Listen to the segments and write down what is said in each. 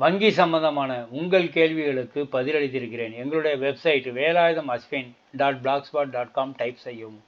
வங்கி சம்பந்தமான உங்கள் கேள்விகளுக்கு பதிலளித்திருக்கிறேன். எங்களுடைய website Velayudham Ashwin dot blogspot dot com type செய்யவும்.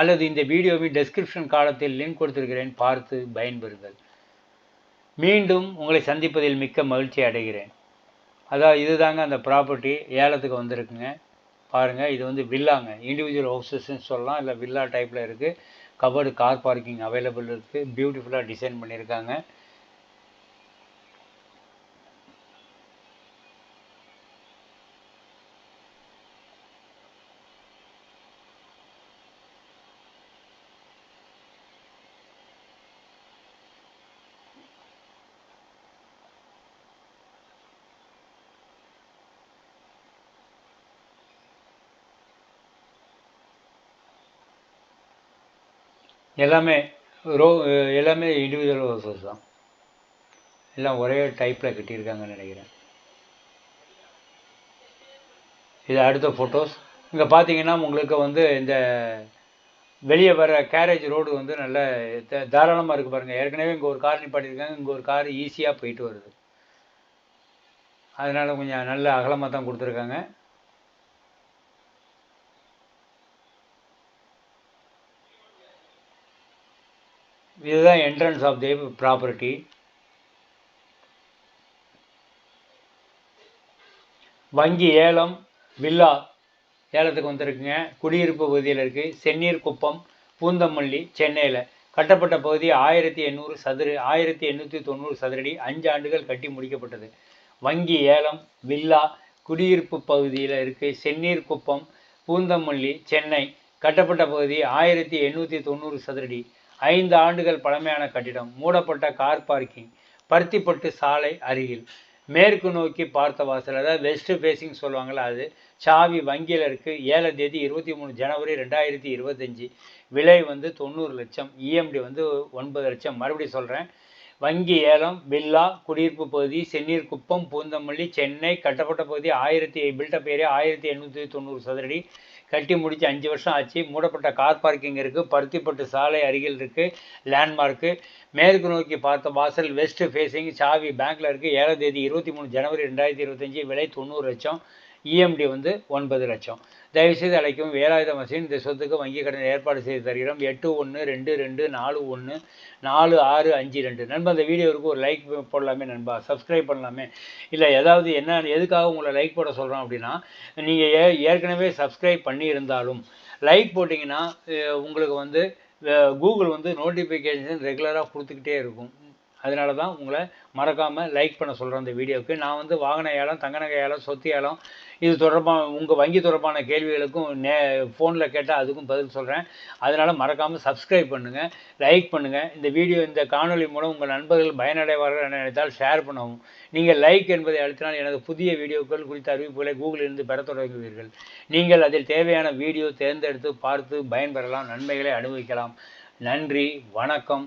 அல்லது இந்த வீடியோவின் டெஸ்கிரிப்ஷன் காலத்தில் லிங்க் கொடுத்திருக்கிறேன். பார்த்து பயன்பெறுங்கள். மீண்டும் உங்களை சந்திப்பதில் மிக்க மகிழ்ச்சி அடைகிறேன். அதாவது இதுதாங்க அந்த ப்ராப்பர்ட்டி ஏலத்துக்கு வந்திருக்குங்க. பாருங்கள் இது வந்து வில்லாங்க இண்டிவிஜுவல் ஹவுசஸ்ன்னு சொல்லலாம். இல்லை வில்லா டைப்பில் இருக்குது கவர்டு கார் பார்க்கிங் அவைலபிள் இருக்குது பியூட்டிஃபுல்லாக டிசைன் பண்ணியிருக்காங்க. எல்லாமே ரோ எல்லாமே இண்டிவிஜுவல் ஹவுசஸ் தான். எல்லாம் ஒரே டைப்பில் கட்டியிருக்காங்கன்னு நினைக்கிறேன். இது அடுத்த ஃபோட்டோஸ் இங்கே பார்த்தீங்கன்னா உங்களுக்கு வந்து இந்த வெளியே வர கேரேஜ் ரோடு வந்து நல்ல தாராளமாக இருக்குது பாருங்கள் ஏற்கனவே இங்கே ஒரு கார் நிப்பாட்டியிருக்காங்க. இங்கே ஒரு கார் ஈஸியாக போயிட்டு வருது. அதனால் கொஞ்சம் நல்ல அகலமாக தான் கொடுத்துருக்காங்க. இதுதான் என்ட்ரன்ஸ் ஆஃப் தி ப்ராப்பர்ட்டி வங்கி ஏலம் வில்லா ஏலத்துக்கு வந்திருக்குங்க. குடியிருப்பு பகுதியில் இருக்குது செந்நீர் குப்பம் பூந்தமல்லி சென்னையில். கட்டப்பட்ட பகுதி ஆயிரத்தி எண்ணூறு சதுர ஆயிரத்தி எண்ணூற்றி தொண்ணூறு சதுரடி அஞ்சு ஆண்டுகள் கட்டி முடிக்கப்பட்டது. வங்கி ஏலம் வில்லா குடியிருப்பு பகுதியில் இருக்குது செந்நீர் குப்பம் பூந்தமல்லி சென்னை. கட்டப்பட்ட பகுதி ஆயிரத்தி எண்ணூற்றி தொண்ணூறு சதுரடி. ஐந்து ஆண்டுகள் பழமையான கட்டிடம். மூடப்பட்ட கார் பார்க்கிங் பருத்திப்பட்டு சாலை அருகில். மேற்கு நோக்கி பார்த்த வாசல் அதாவது வெஸ்ட் ஃபேஸிங் சொல்லுவாங்கள்ல அது சாவி வங்கியில் இருக்குது ஏழு தேதி இருபத்தி மூணு ஜனவரி ரெண்டாயிரத்தி இருபத்தஞ்சி. விலை வந்து தொண்ணூறு லட்சம். இஎம்டி வந்து ஒன்பது லட்சம். மறுபடியும் சொல்கிறேன் வங்கி ஏலம் வில்லா குடியிருப்பு பகுதி செந்நீர் குப்பம் பூந்தமல்லி சென்னை கட்டப்பட்ட பகுதி ஆயிரத்தி பில்டப் ஏரியா ஆயிரத்தி எண்ணூற்றி தொண்ணூறு சதுரடி. கட்டி முடித்து அஞ்சு வருஷம் ஆச்சு. மூடப்பட்ட கார் பார்க்கிங் இருக்குது பருத்திப்பட்டு சாலை அருகில் இருக்குது லேண்ட்மார்க்கு மேற்கு நோக்கி பார்த்த வாசல் வெஸ்ட் ஃபேஸிங் சாவி பேங்க்கில் இருக்குது ஏழாம் தேதி இருபத்தி மூணு ஜனவரி ரெண்டாயிரத்தி இருபத்தஞ்சி விலை தொண்ணூறு லட்சம். இஎம்டி வந்து ஒன்பது லட்சம். தயவுசெய்து அழைக்கும் வேலாயுத மசின் இந்த சொத்துக்கு வங்கி கடன் ஏற்பாடு செய்து தருகிறோம். எட்டு ஒன்று ரெண்டு ரெண்டு நாலு ஒன்று நாலு ஆறு அஞ்சு ரெண்டு. நண்பா அந்த வீடியோவுக்கு ஒரு லைக் போடலாமே நண்பா. சப்ஸ்கிரைப் பண்ணலாமே. இல்லை ஏதாவது என்ன எதுக்காக உங்களை லைக் போட சொல்கிறோம் அப்படின்னா நீங்கள் ஏ ஏற்கனவே சப்ஸ்கிரைப் பண்ணியிருந்தாலும் லைக் போட்டிங்கன்னா உங்களுக்கு வந்து கூகுள் வந்து நோட்டிஃபிகேஷன் ரெகுலராக கொடுத்துக்கிட்டே இருக்கும். அதனால தான் உங்களை மறக்காமல் லைக் பண்ண சொல்கிறேன் அந்த வீடியோவுக்கு. நான் வந்து வாகன ஏலம் தங்க நகை ஏலம் சொத்து ஏலம் இது தொடர்பான உங்கள் வங்கி தொடர்பான கேள்விகளுக்கும் நே ஃபோனில் கேட்டால் அதுக்கும் பதில் சொல்கிறேன் அதனால் மறக்காமல் சப்ஸ்கிரைப் பண்ணுங்கள் லைக் பண்ணுங்கள் இந்த வீடியோ இந்த காணொலி மூலம் உங்கள் நண்பர்கள் பயனடைவார்கள் என நினைத்தால் ஷேர் பண்ணவும். நீங்கள் லைக் என்பதை அழுத்தினால் எனது புதிய வீடியோக்கள் குறித்த அறிவிப்புகளை கூகுளிலிருந்து பெற தொடங்குவீர்கள். நீங்கள் அதில் தேவையான வீடியோ தேர்ந்தெடுத்து பார்த்து பயன்பெறலாம் நன்மைகளை அனுபவிக்கலாம். நன்றி வணக்கம்.